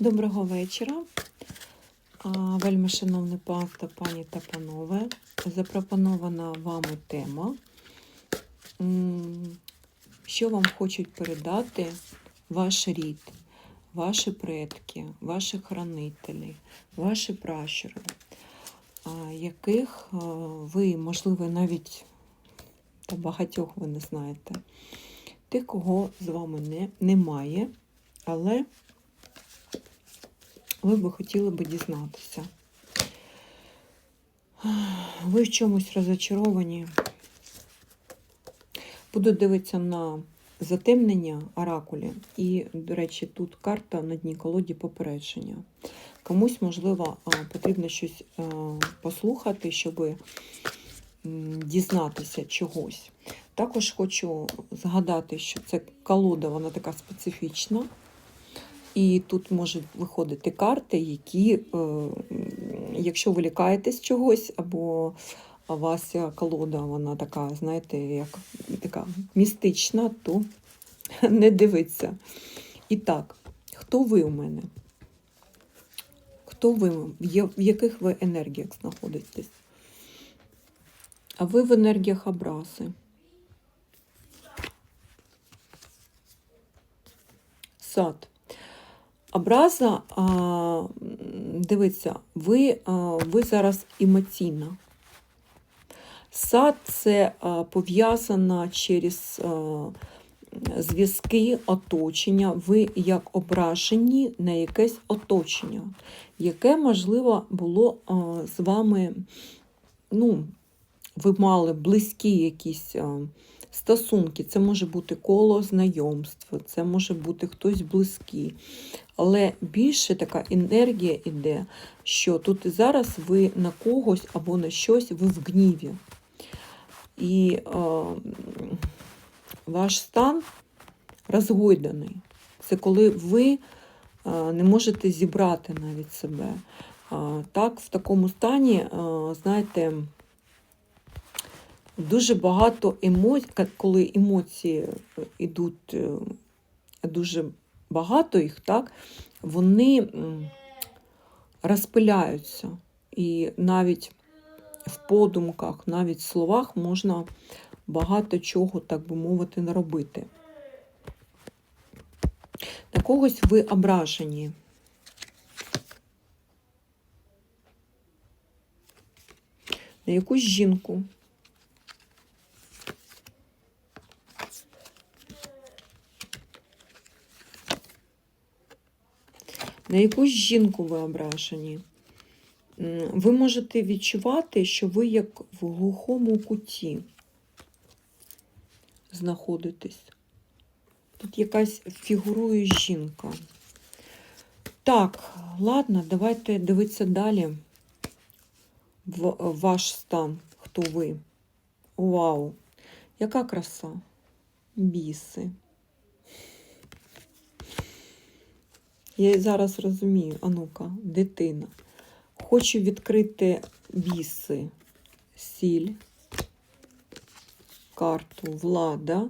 Доброго вечора. Вельми шановне панство, пані та панове. Запропонована вами тема. Що вам хочуть передати ваш рід, ваші предки, ваші хранителі, ваші пращури, яких ви, можливо, навіть та багатьох ви не знаєте. Тих, кого з вами не, немає, але ви би хотіли би дізнатися. Ви в чомусь розочаровані. Буду дивитися на затемнення оракулі. І, до речі, тут карта на дні колоді попередження. Комусь, можливо, потрібно щось послухати, щоб дізнатися чогось. Також хочу згадати, що це колода, вона така специфічна. І тут можуть виходити карти, які, е, якщо ви лякаєтесь чогось, або вас колода, вона така, знаєте, як така містична, то не дивиться. І так, хто ви у мене? Хто ви? В яких ви енергіях знаходитесь? А ви в енергіях образи. Сад. Образа, дивіться, ви, ви зараз емоційна. Сад це а, пов'язано через зв'язки оточення. Ви як ображені на якесь оточення, яке, можливо, було з вами, ну, ви мали близькі якісь стосунки. Це може бути коло знайомства, це може бути хтось близький. Але більше така енергія йде, що тут і зараз ви на когось або на щось ви в гніві. І е, ваш стан розгойданий. Це коли ви не можете зібрати навіть себе. Так, в такому стані, знаєте, дуже багато емоцій, коли емоції йдуть е, дуже багато їх, так, вони розпиляються. І навіть в подумках, навіть в словах можна багато чого, так би мовити, наробити. На когось ви ображені. На якусь жінку. На якусь жінку ви ображені. Ви можете відчувати, що ви як в глухому куті знаходитесь. Тут якась фігурує жінка. Так, ладно, давайте дивитися далі в ваш стан, хто ви. Вау! Яка краса! Біси. Я зараз розумію, а ну-ка, дитина. Хочу відкрити біси, сіль, карту влада,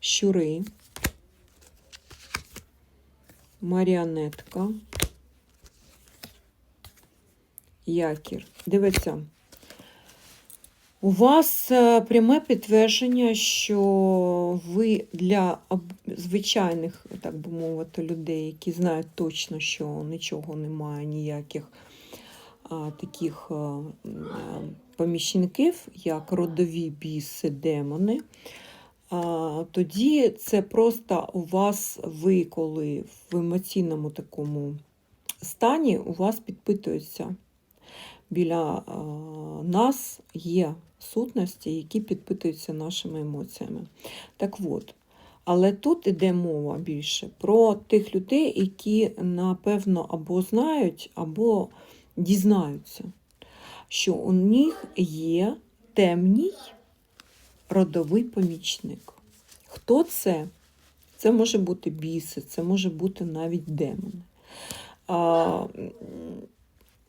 щури, маріонетка, якір. Дивіться. У вас е, пряме підтвердження, що ви для звичайних, так би мовити, людей, які знають точно, що нічого немає, ніяких а, таких а, помічників, як родові біси, демони, а, тоді це просто у вас, ви коли в емоційному такому стані, у вас підпитується біля нас є сутності, які підпитуються нашими емоціями. Так от, але тут іде мова більше про тих людей, які, напевно, або знають, або дізнаються, що у них є темній родовий помічник. Хто це? Це може бути біси, це може бути навіть демони.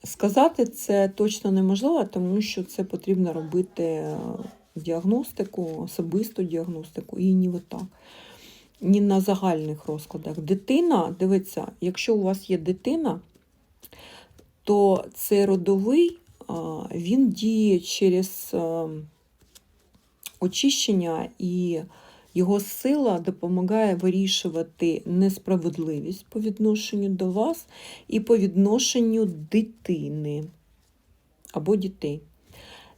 Сказати це точно неможливо, тому що це потрібно робити е, діагностику, особисту діагностику, і ні отак. ні на загальних розкладах. Дитина, дивиться, якщо у вас є дитина, то цей родовий він діє через очищення і його сила допомагає вирішувати несправедливість по відношенню до вас і по відношенню дитини або дітей.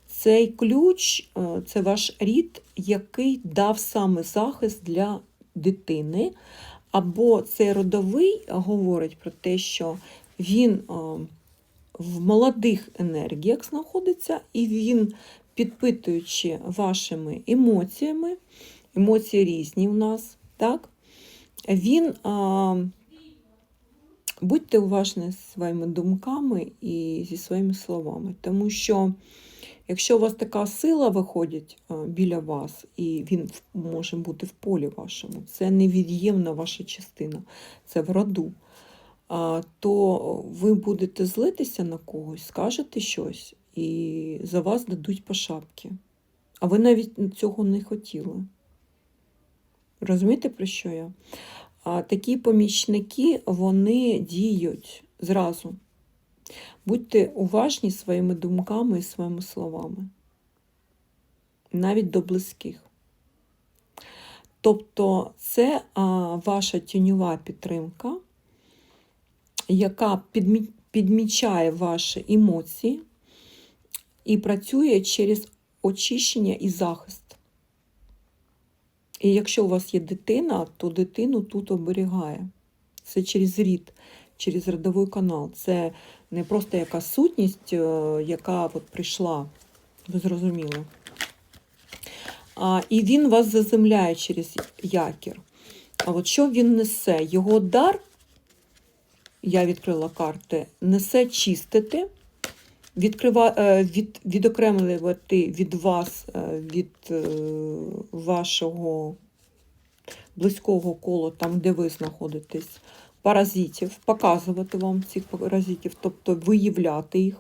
Цей ключ е, це ваш рід, який дав саме захист для дитини. Або цей родовий говорить про те, що він е, в молодих енергіях знаходиться, і він, підпитуючи вашими емоціями, емоції різні у нас, так? Він а, будьте уважні зі своїми думками і зі своїми словами, тому що якщо у вас така сила виходить біля вас, і він може бути в полі вашому, це невід'ємна ваша частина, це в роду, то ви будете злитися на когось, скажете щось, і за вас дадуть по шапки. А ви навіть цього не хотіли. Розумієте, про що я? А такі помічники вони діють зразу. Будьте уважні своїми думками і своїми словами, навіть до близьких. Тобто це а, ваша тіньова підтримка, яка підмі- підмічає ваші емоції і працює через очищення і захист. І якщо у вас є дитина, то дитину тут оберігає. Це через рід, через родовий канал. Це не просто якась сутність, е, яка от прийшла, ви зрозуміли. А, і він вас заземляє через якір. А от що він несе? Його дар, я відкрила карти, несе чистити, відкрива, е, від, відокремлювати від вас, е, від е, вашого близького кола, там, де ви знаходитесь, паразитів, показувати вам цих паразитів, тобто виявляти їх,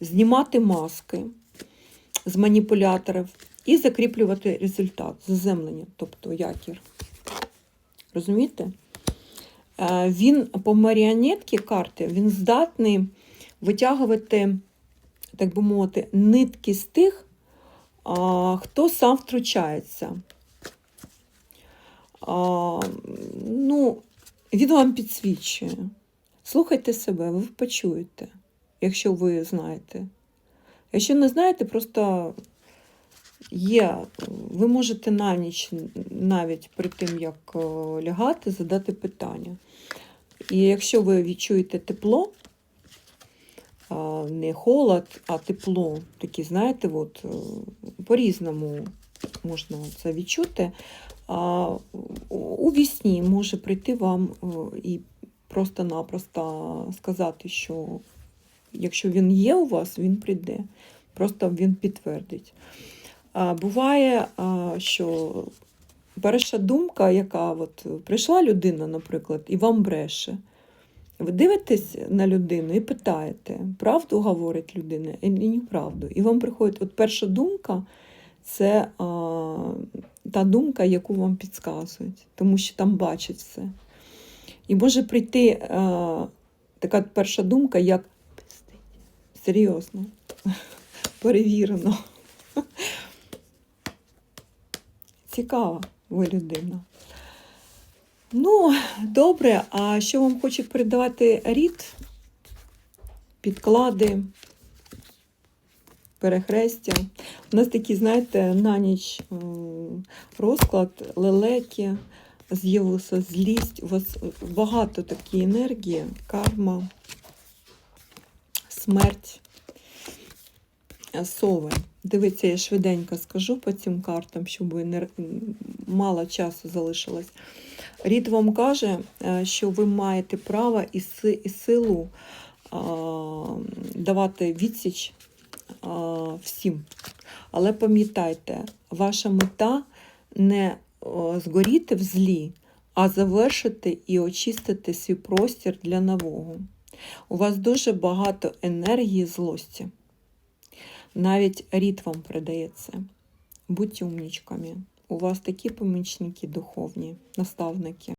знімати маски з маніпуляторів і закріплювати результат, заземлення, тобто якір. Розумієте? Він по маріонетці карти він здатний витягувати, так би мовити, нитки з тих, хто сам втручається. А, ну, він вам підсвічує. Слухайте себе, ви почуєте, якщо ви знаєте. Якщо не знаєте, просто є, ви можете на ніч, навіть перед тим, як е, лягати, задати питання. І якщо ви відчуєте тепло, не холод, а тепло, такі, знаєте, от, е, по-різному можна це відчути. А у- вісні може прийти вам е, і просто-напросто сказати, що якщо він є у вас, він прийде. Просто він підтвердить. А, буває, що перша думка, яка от прийшла людина, наприклад, і вам бреше. Ви дивитесь на людину і питаєте, правду говорить людина і неправду. І вам приходить от перша думка це а, та думка, яку вам підказують, тому що там бачать все. І може прийти а, така перша думка, як серйозно, перевірено. Цікава ви людина. Ну, добре, а що вам хоче передавати рід? Підклади, перехрестя. У нас такі, знаєте, на ніч розклад, лелеки, з'явилася злість. У вас багато такої енергії, карма, смерть, сови. Дивіться, я швиденько скажу по цим картам, щоб мало часу залишилось. Рід вам каже, е, що ви маєте право і силу давати відсіч всім. Але пам'ятайте, ваша мета не згоріти в злі, а завершити і очистити свій простір для нового. У вас дуже багато енергії злості. Навіть рід вам передається. Будьте умнічками. У вас такі помічники духовні, наставники.